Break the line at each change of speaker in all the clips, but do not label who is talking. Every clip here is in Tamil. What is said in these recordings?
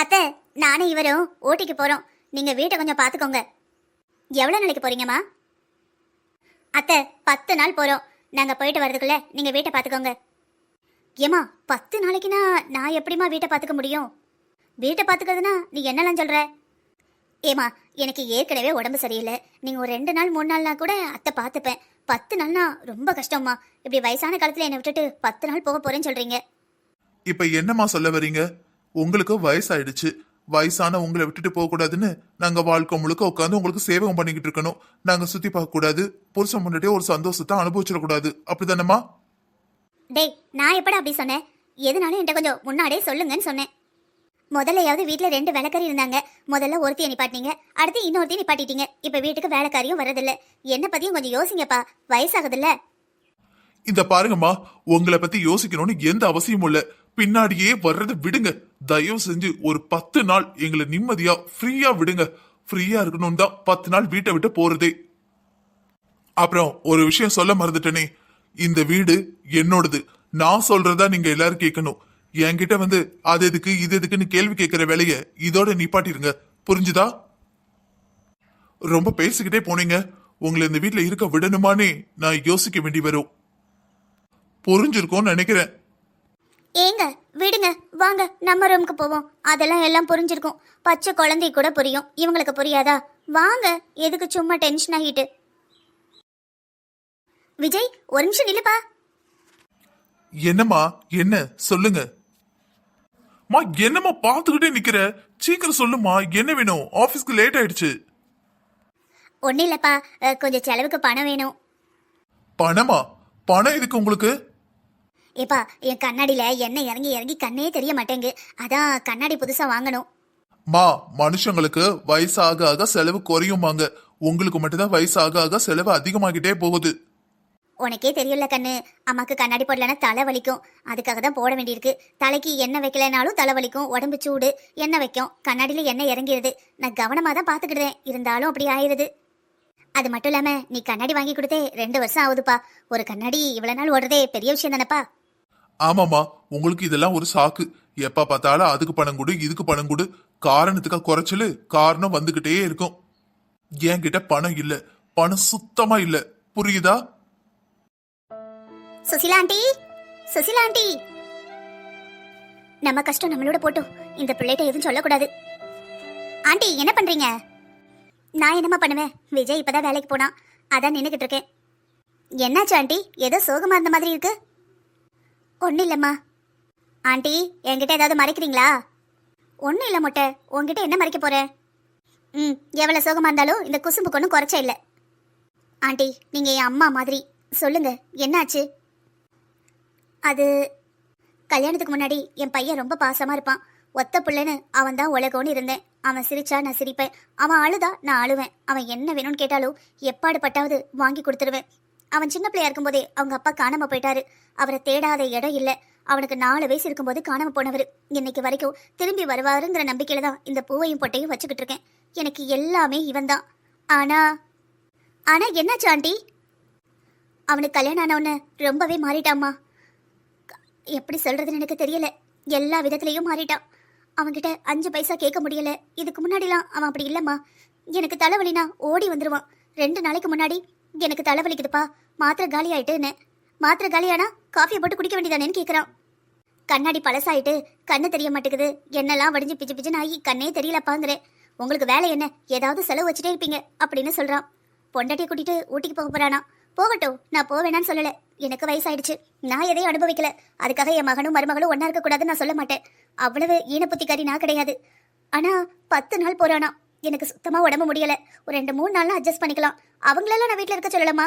அத்தை நானும் இவரும் ஊட்டிக்கு போறோம். நீங்க வீட்டை கொஞ்சம் பாத்துக்கோங்க எவ்வளவு நாளைக்கு போறீங்கம்மா? அத்தை பத்து நாள் போறோம். நாங்க போயிட்டு வரதுக்குள்ள நீங்க வீட்டை பாத்துக்கோங்க ஏமா பத்து நாளைக்குனா நான் எப்படிம்மா வீட்டை பாத்துக்க முடியும்? வீட்டை பாத்துக்கிறதுனா நீ என்னலாம் சொல்ற? ஏமா எனக்கு ஏற்கனவே உடம்பு சரியில்லை. நீங்க ஒரு ரெண்டு நாள் மூணு நாள்னா கூட அத்தை பார்த்துப்பேன். பத்து நாள்னா ரொம்ப கஷ்டம்மா. இப்படி வயசான காலத்துல என்னை விட்டுட்டு பத்து நாள் போக போறேன்னு சொல்றீங்க.
இப்ப என்னம்மா சொல்ல வரீங்க உங்களுக்கு வயசாயிடுச்சு. வயசான உங்களை விட்டுட்டு போக கூடாதுன்னு நாங்க வாழ்க்கை முழுக்க உட்காந்து உங்களுக்கு சேவகம் பண்ணிக்கிட்டு இருக்கணும். நாங்க சுத்தி பார்க்க கூடாது புருஷன் முன்னாடியே ஒரு சந்தோஷத்தை அனுபவிச்சிடக்கூடாது. அப்படிதானம்மா?
டேய் நான் எப்படா அப்படி சொன்னேன்? எதுனாலும் என்கிட்ட கொஞ்சம் முன்னாடியே சொல்லுங்கன்னு சொன்னேன். முதல்லையாவது வீட்டில் ரெண்டு வேலைக்காரி இருந்தாங்க. முதல்ல ஒருத்தியை நிப்பாட்டினீங்க. அடுத்து இன்னொருத்தையும் நிப்பாட்டிட்டீங்க. இப்போ வீட்டுக்கு வேலைக்காரியும் வரதில்ல என்ன பத்தியும் கொஞ்சம் யோசிங்கப்பா. வயசாகுதுல்ல?
இந்த பாருங்கம்மா. உங்களை பத்தி யோசிக்கணும்னு எந்த அவசியமும் இல்ல. பின்னாடியே வர்றதை விடுங்க. தயவு செஞ்சு ஒரு பத்து நாள் எங்களை நிம்மதியா ஃப்ரீயா விடுங்க. ஃப்ரீயா இருக்கணும் தான் பத்து நாள் வீட்டை விட்டு போறதே. அப்புறம் ஒரு விஷயம் சொல்ல மறந்துட்டேனே. இந்த வீடு என்னோடது. நான் சொல்றதா நீங்க எல்லாரும் கேட்கணும். என்கிட்ட வந்து அது எதுக்கு இது எதுக்குன்னு கேள்வி கேட்கிற வேலைய இதோட நிப்பாட்டிருங்க. புரிஞ்சுதா? ரொம்ப பேசிக்கிட்டே போனீங்க. உங்களை இந்த வீட்டுல இருக்க விடணுமானே நான் யோசிக்க வேண்டி வரும். புரிஞ்சிருக்கோம்னு நினைக்கிறேன்.
ஏங்க விடுங்க வாங்க நம்ம ரூமுக்கு போவோம். அதெல்லாம் எல்லாம் புரிஞ்சிருக்கும். பச்சை குழந்தை கூட புரியும். இவங்களுக்கு புரியாதா? வாங்க எதுக்கு சும்மா டென்ஷன் ஆகிட்டு? விஜய் ஒரு நிமிஷம் நில்லுப்பா.
என்னம்மா என்ன? சொல்லுங்க. மா என்னம்மா பார்த்துக்கிட்டே நிக்கிற? சீக்கிரம் சொல்லுமா என்ன வேணும்? ஆபீஸ்க்கு லேட் ஆயிடுச்சு.
ஒன்றும் இல்லைப்பா அஹ், கொஞ்சம் செலவுக்கு பணம் வேணும்.
பணமா? பணம் எதுக்கு உங்களுக்கு?
ஏப்பா என் கண்ணாடியில எண்ணெய் இறங்கி இறங்கி கண்ணே தெரிய மாட்டேங்கு அதான் கண்ணாடி புதுசா வாங்கணும்.
மா மனுஷங்களுக்கு வயசாக ஆக செலவு குறையுமாங்க. உங்களுக்கு மட்டும்தான் வயசாக ஆக செலவு அதிகமாகிட்டே போகுது.
உனக்கே தெரியும்ல கண்ணு அம்மாக்கு கண்ணாடி போடலன்னா தலை வலிக்கும். அதுக்காக தான் போட வேண்டியிருக்கு. தலைக்கு எண்ணெய் வைக்கலைனாலும் தலை வலிக்கும் உடம்பு சூடு எண்ணெய் வைக்கும். கண்ணாடியில எண்ணெய் இறங்கிடுது நான் கவனமா தான் பாத்துக்கிடுறேன் இருந்தாலும் அப்படி ஆயிருது. அது மட்டும் இல்லாம நீ கண்ணாடி வாங்கி கொடுத்தே ரெண்டு வருஷம் ஆகுதுப்பா. ஒரு கண்ணாடி இவ்வளவு நாள் ஓடுறதே பெரிய விஷயம் தானேப்பா.
ஆமாமா உங்களுக்கு இதெல்லாம் ஒரு சாக்கு. எப்ப பார்த்தாலும் அதுக்கு பணம் கொடு இதுக்கு பணம் கொடு. காரணத்துக்காக குறைச்சலு காரணம் வந்துகிட்டே இருக்கும். என்கிட்ட பணம் இல்ல. பணம் சுத்தமா இல்ல. புரியுதா?
Susheela aunty aunty aunty. நம்ம கஷ்டம் நம்மளோட போட்டோம். இந்த பிள்ளைகிட்ட எதுவும் சொல்லக்கூடாது. ஆண்டி என்ன பண்றீங்க? நான் என்னம்மா பண்ணுவேன்? விஜய் இப்பதான் வேலைக்கு போனான். அதான் நின்றுக்கிட்டு இருக்கேன். என்னாச்சு ஆண்டி? ஏதோ சோகமா இருந்த மாதிரி இருக்கு. ஒன்றும் இல்லைம்மா. ஆண்டி என்கிட்ட ஏதாவது மறைக்கிறீங்களா? ஒன்றும் இல்லை மொட்டை. உங்ககிட்ட என்ன மறைக்க போகிறேன் ம் எவ்வளோ சோகமாக இருந்தாலும் இந்த குசும்புக்கு ஒன்றும் குறைச்ச இல்லை. ஆண்டி நீங்கள் என் அம்மா மாதிரி. சொல்லுங்க என்னாச்சு? அது கல்யாணத்துக்கு முன்னாடி என் பையன் ரொம்ப பாசமாக இருப்பான். ஒத்த பிள்ளைன்னு அவன் தான் உலகம்னு இருந்தேன். அவன் சிரிச்சா நான் சிரிப்பேன். அவன் அழுதா நான் அழுவேன். அவன் என்ன வேணும்னு கேட்டாலும் எப்பாடு பட்டாவது வாங்கி கொடுத்துருவேன். அவன் சின்ன பிள்ளையா இருக்கும்போதே அவங்க அப்பா காணாம போயிட்டாரு. அவரை தேடாத இடம் இல்லை. அவனுக்கு நாலு வயசு இருக்கும்போது காணாம போனவர். இன்னைக்கு வரைக்கும் திரும்பி வருவாருங்கிற நம்பிக்கையில தான் இந்த பூவையும் பொட்டையும் வச்சுக்கிட்டு இருக்கேன். எனக்கு எல்லாமே இவன் தான் ஆனா ஆனா என்னாச்சு ஆண்டி? அவனுக்கு கல்யாணம் ஆனவன ரொம்பவே மாறிட்டாம்மா. எப்படி சொல்றதுன்னு எனக்கு தெரியல. எல்லா விதத்துலயும் மாறிட்டான். அவன்கிட்ட அஞ்சு பைசா கேட்க முடியல. இதுக்கு முன்னாடிலாம் அவன் அப்படி இல்லம்மா. எனக்கு தலைவலினா ஓடி வந்துருவான். ரெண்டு நாளைக்கு முன்னாடி எனக்கு தலைவலிக்குதுப்பா மாத்திரை காலி ஆயிட்டுன்னு. மாத்திரை காலியானா காஃபியை போட்டு குடிக்க வேண்டியதானேன்னு கேட்குறான் கண்ணாடி பழசாயிட்டு கண்ணு தெரிய மாட்டேங்குது. என்னெல்லாம் வடிஞ்சு பிச்சு பிச்சுன்னு ஆகி கண்ணே தெரியலப்பாங்கிறேன் உங்களுக்கு வேலை என்ன? ஏதாவது செலவு வச்சுட்டே இருப்பீங்க அப்படின்னு சொல்கிறான் பொண்டாட்டியை கூட்டிட்டு ஊட்டிக்கு போக போகிறானா போகட்டும் நான் போவேணான்னு சொல்லலை. எனக்கு வயசாயிடுச்சு. நான் எதையும் அனுபவிக்கல. அதுக்காக என் மகனும் மருமகளும் ஒன்றா இருக்கக்கூடாதுன்னு நான் சொல்ல மாட்டேன். அவ்வளவு ஈனப்புத்திக்காரி நான் கிடையாது. ஆனால் பத்து நாள் போகிறானா எனக்கு சுத்தமாக உடம்பு முடியலை. ஒரு ரெண்டு மூணு நாளில் அட்ஜஸ்ட் பண்ணிக்கலாம். அவங்களெல்லாம் நான் வீட்டில் இருக்க சொல்லலாமா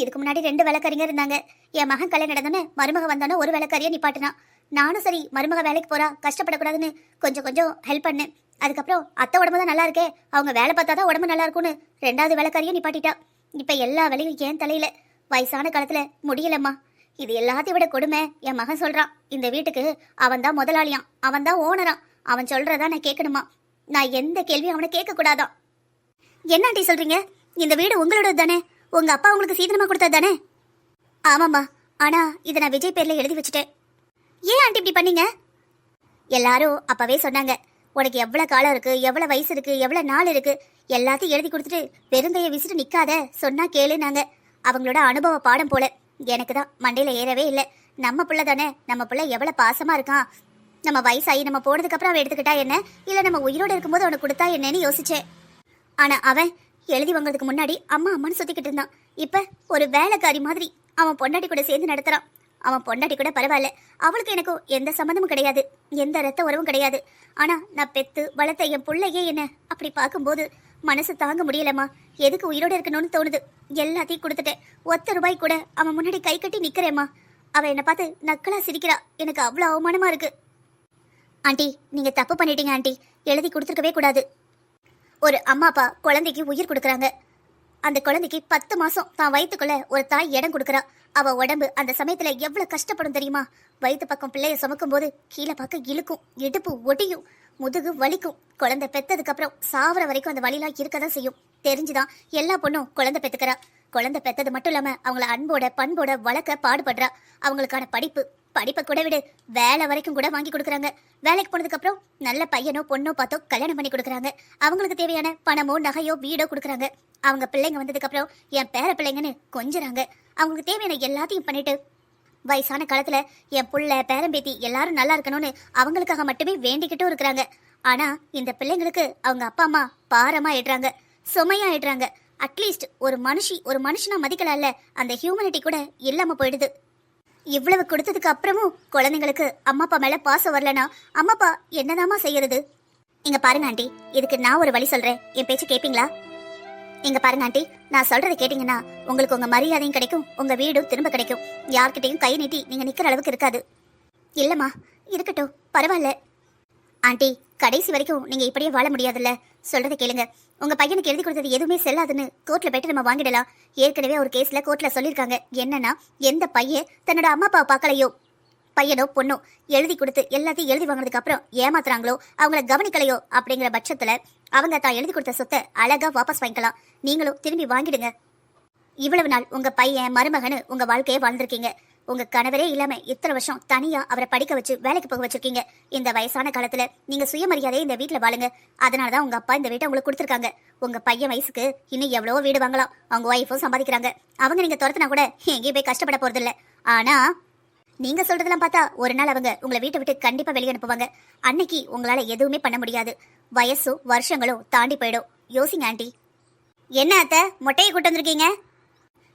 இதுக்கு முன்னாடி ரெண்டு வேலைக்காரிங்க இருந்தாங்க. என் மகன் கல்யாணம் நடந்தோன்னே மருமக வந்தானே ஒரு வேலைக்காரியை நிப்பாட்டினான் நானும் சரி மருமக வேலைக்கு போகிறா கஷ்டப்படக்கூடாதுன்னு கொஞ்சம் கொஞ்சம் ஹெல்ப் பண்ணேன். அதுக்கப்புறம் அத்தை உடம்பு தான் நல்லா இருக்கே. அவங்க வேலை பார்த்தா தான் உடம்பு நல்லா இருக்கும்னு ரெண்டாவது வேலைக்காரியும் நிப்பாட்டிட்டா. இப்போ எல்லா வேலையும் ஏன் தலையில. வயசான காலத்தில் முடியலம்மா. இது எல்லாத்தையும் விட கொடுமை. என் மகன் சொல்கிறான் இந்த வீட்டுக்கு அவன் தான் முதலாளியான் அவன் தான் ஓனரான் அவன் சொல்கிறதா நான் கேட்கணுமா? நான் எந்த கேள்வியும் அவனை கேட்க என்ன ஆண்டி சொல்றீங்க? இந்த வீடு உங்களோடது தானே? உங்க அப்பா உங்களுக்கு சீதனமா கொடுத்தது தானே? ஆமாம்மா. ஆனா இதை நான் விஜய் பேர்ல எழுதி வச்சுட்டேன். ஏன் ஆண்டி இப்படி பண்ணீங்க? எல்லாரும் அப்பவே சொன்னாங்க உனக்கு எவ்வளவு காலம் இருக்கு? எவ்வளவு வயசு இருக்கு? எவ்வளவு நாள் இருக்கு? எல்லாத்தையும் எழுதி கொடுத்துட்டு பெருந்தைய விசிட்டு நிக்காத சொன்னா கேளுனாங்க. அவங்களோட அனுபவ பாடம் போல. எனக்கு தான் மண்டையில ஏறவே இல்லை. நம்ம பிள்ளை தானே. நம்ம பிள்ளை எவ்வளவு பாசமா இருக்கான். நம்ம வயசாகி நம்ம போனதுக்கு அப்புறம் அவன் எடுத்துக்கிட்டா என்ன? இல்லை நம்ம உயிரோடு இருக்கும்போது அவனுக்கு கொடுத்தா என்னன்னு யோசிச்சேன். ஆனால் அவன் எழுதி வாங்குறதுக்கு முன்னாடி அம்மா அம்மான்னு சுற்றிக்கிட்டு இருந்தான். இப்போ ஒரு வேலைக்காரி மாதிரி அவன் பொண்டாட்டி கூட சேர்ந்து நடத்துகிறான் அவன் பொண்டாட்டி கூட பரவாயில்ல. அவளுக்கு எனக்கும் எந்த சம்மந்தமும் கிடையாது. எந்த ரத்த உறவும் கிடையாது. ஆனால் நான் பெத்து வளர்த்த என் பிள்ளையே என்ன அப்படி பார்க்கும்போது மனசு தாங்க முடியலம்மா. எதுக்கு உயிரோடு இருக்கணும்னு தோணுது. எல்லாத்தையும் கொடுத்துட்டேன். ஒத்த ரூபாய் கூட அவன் முன்னாடி கை கட்டி நிற்கிறேம்மா அவள் என்னை பார்த்து நக்கலாக சிரிக்கிறா. எனக்கு அவ்வளோ அவமானமாக இருக்குது ஆண்டி நீங்க தப்பு பண்ணிட்டீங்க ஆண்டி. எழுதி கொடுத்துருக்கவே கூடாது. ஒரு அம்மா அப்பா குழந்தைக்கு உயிர் கொடுக்குறாங்க. அந்த குழந்தைக்கு பத்து மாசம் தான் வயிற்றுக்குள்ள ஒரு தாய் இடம் கொடுக்குறா. அவ உடம்பு அந்த சமயத்துல எவ்வளவு கஷ்டப்படும் தெரியுமா? வயிற்று பக்கம் பிள்ளைய சுமக்கும் போது கீழே பக்கம் இழுக்கும் இடுப்பு ஒடியும் முதுகு வலிக்கும். குழந்தை பெத்ததுக்கு அப்புறம் சாவர வரைக்கும் அந்த வலிலாம் இருக்கதான் செய்யும். தெரிஞ்சுதான் எல்லா பொண்ணும் குழந்தை பெத்துக்கிறா. குழந்தை பெத்தது மட்டும் இல்லாம அவங்கள அன்போட பண்போட வளர்க்க பாடுபடுறா. அவங்களுக்கான படிப்பு படிப்பை கூட விடு. வேலை வரைக்கும் கூட வாங்கி கொடுக்குறாங்க. வேலைக்கு போனதுக்கப்புறம் நல்ல பையனோ பொண்ணோ பார்த்தோ கல்யாணம் பண்ணி கொடுக்குறாங்க. அவங்களுக்கு தேவையான பணமோ நகையோ வீடோ கொடுக்குறாங்க. அவங்க பிள்ளைங்க வந்ததுக்கப்புறம் என் பேர பிள்ளைங்கன்னு கொஞ்சுறாங்க. அவங்களுக்கு தேவையான எல்லாத்தையும் பண்ணிட்டு வயசான காலத்துல என் புள்ள பேரம்பேத்தி எல்லாரும் நல்லா இருக்கணும்னு அவங்களுக்காக மட்டுமே வேண்டிக்கிட்டும் இருக்கிறாங்க. ஆனா இந்த பிள்ளைங்களுக்கு அவங்க அப்பா அம்மா பாரமா ஆயிடுறாங்க சுமையா ஆயிடுறாங்க அட்லீஸ்ட் ஒரு மனுஷி ஒரு மனுஷனா மதிக்கலாம்ல. அந்த ஹியூமனிட்டி கூட இல்லாம போயிடுது. இவ்வளவு கொடுத்ததுக்கு அப்புறமும் குழந்தைங்களுக்கு அம்மா அப்பா மேல பாசம் வரலனா அம்மா அப்பா என்னதாம்மா செய்யறது? இங்க பாருங்க ஆண்டி இதுக்கு நான் ஒரு வழி சொல்றேன். என் பேச்சு கேப்பீங்களா? இங்க பாருங்க ஆண்டி நான் சொல்றதை கேட்டீங்கன்னா உங்களுக்கு உங்க மரியாதையும் கிடைக்கும் உங்க வீடும் திரும்ப கிடைக்கும். யார்கிட்டையும் கை நீட்டி நீங்க நிக்கிற அளவுக்கு இருக்காது. இல்லம்மா இருக்கட்டும் பரவாயில்ல. ஆண்டி கடைசி வரைக்கும் நீங்க இப்படியே வாழ முடியாதுல்ல. சொல்றதை கேளுங்க. உங்க பையனுக்கு எழுதி கொடுத்தது எதுவுமே செல்லாதுன்னு கோர்ட்ல போயிட்டு நம்ம வாங்கிடலாம். ஏற்கனவே ஒரு கேஸ்ல கோர்ட்ல சொல்லியிருக்காங்க. என்னன்னா எந்த பையன் தன்னோட அம்மா அப்பா பார்க்கலையோ? பையனோ பொண்ணோ எழுதி கொடுத்து எல்லாத்தையும் எழுதி வாங்கினதுக்கு அப்புறம் ஏமாத்துறாங்களோ? அவங்கள கவனிக்கலையோ? அப்படிங்கிற பட்சத்துல அவங்க தான் எழுதி கொடுத்த சொத்தை அழகா வாபஸ் வாங்கிக்கலாம். நீங்களும் திரும்பி வாங்கிடுங்க. இவ்வளவு நாள் உங்க பையன் மருமகனு உங்க வாழ்க்கையை வாழ்ந்திருக்கீங்க. உங்க கணவரே இல்லாம இத்தனை வருஷம் தனியா அவரை படிக்க வச்சு வேலைக்கு போக வச்சிருக்கீங்க. இந்த வயசான காலத்துல நீங்க சுயமரியாதையை இந்த வீட்டுல வாழுங்க. அதனாலதான் உங்க அப்பா இந்த வீட்டை உங்களுக்கு கொடுத்துருக்காங்க. உங்க பையன் வயசுக்கு இன்னும் எவ்வளவோ வீடு வாங்கலாம். அவங்க ஒய்ஃபும் சம்பாதிக்கிறாங்க. அவங்க நீங்க துரத்துனா கூட எங்கேயும் போய் கஷ்டப்பட போறது இல்ல ஆனா நீங்க சொல்றதெல்லாம் பார்த்தா ஒரு நாள் அவங்க உங்களை வீட்டை விட்டு கண்டிப்பா வெளியே அனுப்புவாங்க. அன்னைக்கு உங்களால எதுவுமே பண்ண முடியாது. வயசும் வருஷங்களும் தாண்டி போயிடும். யோசிங்க ஆண்டி. என்ன அத்தை? மொட்டையை கூட்டு வந்திருக்கீங்க?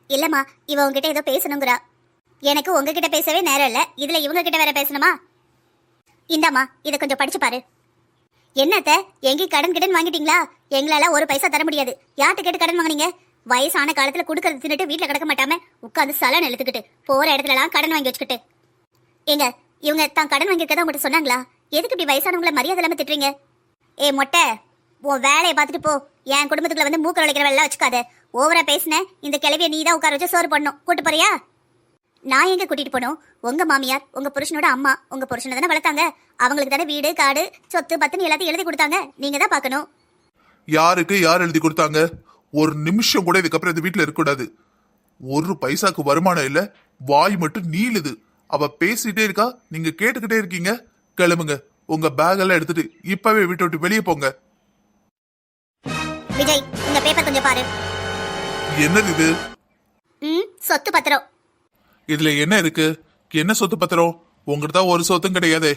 இல்லம்மா இவ உங்ககிட்ட ஏதோ பேசணுங்கிறா. எனக்கு உங்ககிட்ட பேசவே நேரம் இல்ல. இதுல இவங்க கிட்ட வேற பேசணுமா? இந்தாம்மா இதை கொஞ்சம் படிச்சு பாரு. என்னத்த எங்க கடன் கிடன் வாங்கிட்டீங்களா? எங்களால ஒரு பைசா தர முடியாது. யார்கிட்ட கேட்டு கடன் வாங்குனீங்க? வயசான காலத்துல குடுக்கறது தின்னுட்டு வீட்ல கிடக்க மாட்டாம உட்காந்து சலன் எழுத்துக்கிட்டு போற இடத்துல எல்லாம் கடன் வாங்கி வச்சுக்கிட்டு. ஏங்க இவங்க தான் கடன் வாங்கியிருக்கதா உங்கள்கிட்ட சொன்னாங்களா? எதுக்கு இப்படி வயசானவங்கள மரியாதை இல்லாம திட்டுறீங்க? ஏ மொட்டை உன் வேலையை பார்த்துட்டு போ. என் குடும்பத்துக்குள்ள வந்து மூக்க உழைக்கிற வேலை வச்சுக்காத. ஓவரா பேசின இந்த கிளவிய நீ தான் உட்கார வச்சு சோறு பண்ணும் கூட்டு போறியா? நான் எங்க கூட்டிட்டு போனோம்? உங்க மாமியார் உங்க புருஷனோட அம்மா உங்க புருஷனை தானே வளர்த்தாங்க? அவங்களுக்கு தானே வீடு காடு சொத்து பத்துன்னு எல்லாத்தையும் எழுதி கொடுத்தாங்க. நீங்க தான் பார்க்கணும்.
யாருக்கு யார் எழுதி கொடுத்தாங்க? ஒரு நிமிஷம் கூட இதுக்கப்புறம் இந்த வீட்டுல இருக்கக்கூடாது. ஒரு பைசாக்கு வருமானம் இல்ல வாய் மட்டும் நீளுது. அவ பேசிட்டே இருக்கா நீங்க கேட்டுக்கிட்டே இருக்கீங்க. கிளம்புங்க. உங்க பேக் எல்லாம் எடுத்துட்டு இப்பவே வீட்டை விட்டு வெளியே போங்க.
விஜய் உங்க பேப்பர் கொஞ்சம் பாரு.
என்னது இது?
ம் சொத்து பத்திரம்.
இதுல என்ன இருக்கு? என்ன சொத்து பத்திரம்? உங்ககிட்ட தான் ஒரு சொத்தும் கிடையாதே.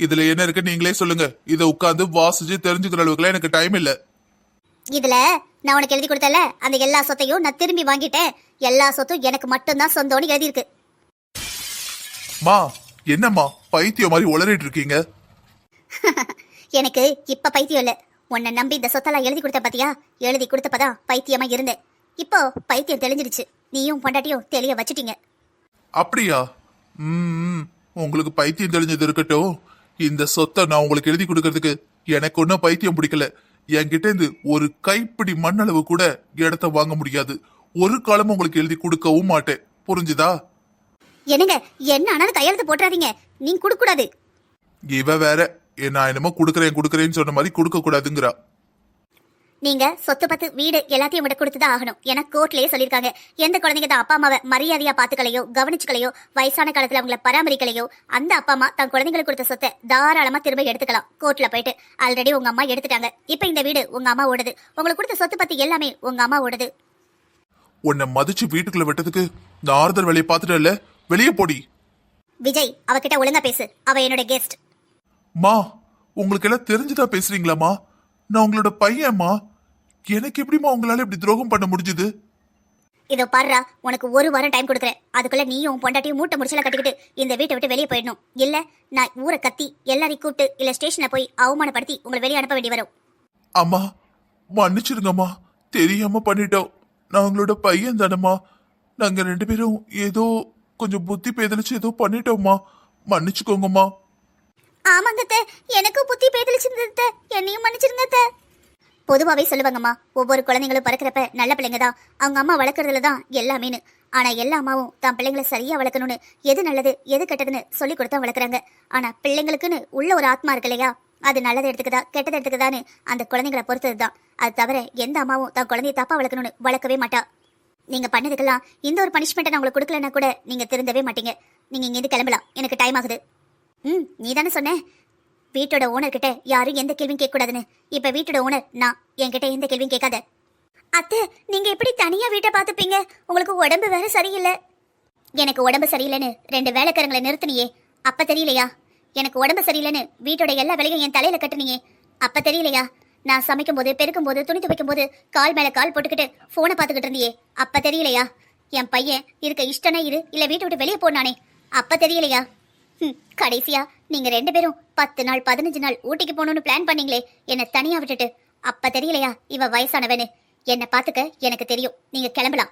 இதுல என்ன இருக்கு நீங்களே சொல்லுங்க. இதை உட்காந்து வாசிச்சு தெரிஞ்சுக்கிற அளவுக்குலாம் எனக்கு டைம் இல்ல.
இதுல நான் உனக்கு எழுதி கொடுத்தல அந்த எல்லா சொத்தையும் நான் திரும்பி வாங்கிட்டேன். எல்லா சொத்தும் எனக்கு மட்டும்தான் சொந்தம்னு எழுதியிருக்கு.
மா என்னம்மா பைத்தியம் மாதிரி உளறிட்டு இருக்கீங்க?
எனக்கு இப்ப பைத்தியம் இல்ல. உன்னை நம்பி இந்த சொத்தெல்லாம் எழுதி கொடுத்த பாத்தியா? எழுதி கொடுத்தப்பதான் பைத்தியமா இருந்தேன். இப்போ பைத்தியம் தெளிஞ்சிடுச்சு. நீயும் பொண்டாட்டியும் தெளிய வச்சிட்டீங்க.
அப்படியா? ம் உங்களுக்கு பைத்தியம் தெரிஞ்சது இருக்கட்டும். இந்த சொத்தை நான் உங்களுக்கு எழுதி கொடுக்கறதுக்கு எனக்கு ஒன்றும் பைத்தியம் பிடிக்கல. என்கிட்ட இருந்து ஒரு கைப்பிடி மண்ணளவு கூட இடத்த வாங்க முடியாது. ஒரு காலமும் உங்களுக்கு எழுதி கொடுக்கவும் மாட்டேன். புரிஞ்சுதா?
என்னங்க என்ன ஆனாலும் கையெழுத்து போட்டுறாதீங்க. நீங்க கொடுக்க கூடாது
இவ வேற நான் என்னமோ கொடுக்கறேன் கொடுக்கறேன்னு சொன்ன மாதிரி கொடுக்க கூடாதுங்கிறா
நீங்க சொத்து பத்து வீடு எல்லாத்தையும் விட கொடுத்துதான் ஆகணும். ஏன்னா கோர்ட்லயே சொல்லியிருக்காங்க. எந்த குழந்தைங்க தான் அப்பா அம்மாவை மரியாதையா பாத்துக்கலையோ கவனிச்சுக்கலையோ வயசான காலத்துல அவங்கள பராமரிக்கலையோ அந்த அப்பா அம்மா தன் குழந்தைங்களுக்கு கொடுத்த சொத்தை தாராளமா திரும்ப எடுத்துக்கலாம். கோர்ட்ல போயிட்டு ஆல்ரெடி உங்க அம்மா எடுத்துட்டாங்க. இப்ப இந்த வீடு உங்க அம்மா ஓடுது. உங்களுக்கு கொடுத்த சொத்து பத்தி எல்லாமே உங்க அம்மா ஓடுது.
உன்னை மதிச்சு வீட்டுக்குள்ள விட்டதுக்கு நான் ஆறுதல் வேலையை பார்த்துட்டேன்ல வெளியே போடி.
விஜய் அவகிட்ட ஒழுங்கா பேசு. அவ என்னோட கெஸ்ட்
மா உங்களுக்கு எல்லாம் தெரிஞ்சுதான் பேசுறீங்களாம்மா? நான் உங்களோட பையன்மா. எனக்கு எப்படிம்மா உங்களால இப்படி துரோகம் பண்ண முடிஞ்சுது?
இதோ பாருடா உனக்கு ஒரு வாரம் டைம் கொடுக்குறேன். அதுக்குள்ள நீயும் உன் பொண்டாட்டியும் மூட்டை முடிச்சல கட்டிக்கிட்டு இந்த வீட்டை விட்டு வெளியே போயிடணும். இல்ல நான் ஊரை கத்தி எல்லாரையும் கூப்பிட்டு இல்ல ஸ்டேஷன்ல போய் அவமானப்படுத்தி உங்களை வெளியே அனுப்ப வேண்டி வரும்.
அம்மா மன்னிச்சிருங்கம்மா. தெரியாம பண்ணிட்டோம். நான் உங்களோட பையன் தானம்மா. நாங்க ரெண்டு பேரும் ஏதோ கொஞ்சம் புத்தி பேதலிச்சு ஏதோ பண்ணிட்டோம்மா. மன்னிச்சுக்கோங்கம்மா.
ஆமாங்க அத்தை, எனக்கும் புத்தி பேதலிச்சிருந்தது. என்னையும் மன்னிச்சிருங்க பொதுவாகவே பொதுவாவே சொல்லுவாங்கம்மா ஒவ்வொரு குழந்தைங்களும் பிறக்கிறப்ப நல்ல பிள்ளைங்க தான் அவங்க அம்மா வளர்க்கறதுல தான் எல்லாமேனு ஆனா எல்லா அம்மாவும் தான் பிள்ளைங்களை சரியா வளர்க்கணும்னு எது நல்லது எது கெட்டதுன்னு சொல்லி கொடுத்தா வளர்க்குறாங்க. ஆனா பிள்ளைங்களுக்குன்னு உள்ள ஒரு ஆத்மா இருக்கு இல்லையா அது நல்லது எடுத்துக்குதா கெட்டது எடுத்துக்குதான்னு அந்த குழந்தைங்களை பொறுத்தது தான் அது தவிர எந்த அம்மாவும் தான் குழந்தைய தப்பா வளர்க்கணும்னு வளர்க்கவே மாட்டா. நீங்க பண்ணதுக்கெல்லாம் இந்த ஒரு பனிஷ்மெண்ட்டை நான் உங்களுக்கு கொடுக்கலன்னா கூட நீங்க திருந்தவே மாட்டீங்க. நீங்க இங்கேருந்து கிளம்பலாம். எனக்கு டைம் ஆகுது. ம் நீ தானே சொன்னேன்? வீட்டோட ஓனர் கிட்ட யாரும் எந்த கேள்வியும் கேட்க கூடாதுன்னு இப்ப வீட்டோட ஓனர் நான் என்கிட்ட எந்த கேள்வியும் கேட்காத. அத்தை நீங்க எப்படி தனியா வீட்டை பார்த்துப்பீங்க? உங்களுக்கு உடம்பு வேற சரியில்லை. எனக்கு உடம்பு சரியில்லைன்னு ரெண்டு வேலைக்காரங்களை நிறுத்துனியே. அப்ப தெரியலையா? எனக்கு உடம்பு சரியில்லைன்னு வீட்டோட எல்லா வேலையும் என் தலையில கட்டுனியே. அப்ப தெரியலையா? நான் சமைக்கும் போது பெருக்கும் போது துணி துவைக்கும் போது கால் மேல கால் போட்டுக்கிட்டு போனை பாத்துக்கிட்டு இருந்தியே. அப்ப தெரியலையா? என் பையன் இருக்க இஷ்டனா இரு இல்ல வீட்டை விட்டு வெளியே போனானே. அப்ப தெரியலையா? கடைசியா நீங்க ரெண்டு பேரும் பத்து நாள் பதினஞ்சு நாள் ஊட்டிக்கு போகணும்னு பிளான் பண்ணீங்களே. என்னை தனியா விட்டுட்டு. அப்ப தெரியலையா இவ வயசானவனு. என்னை பாத்துக்க எனக்கு தெரியும். நீங்க கிளம்பலாம்.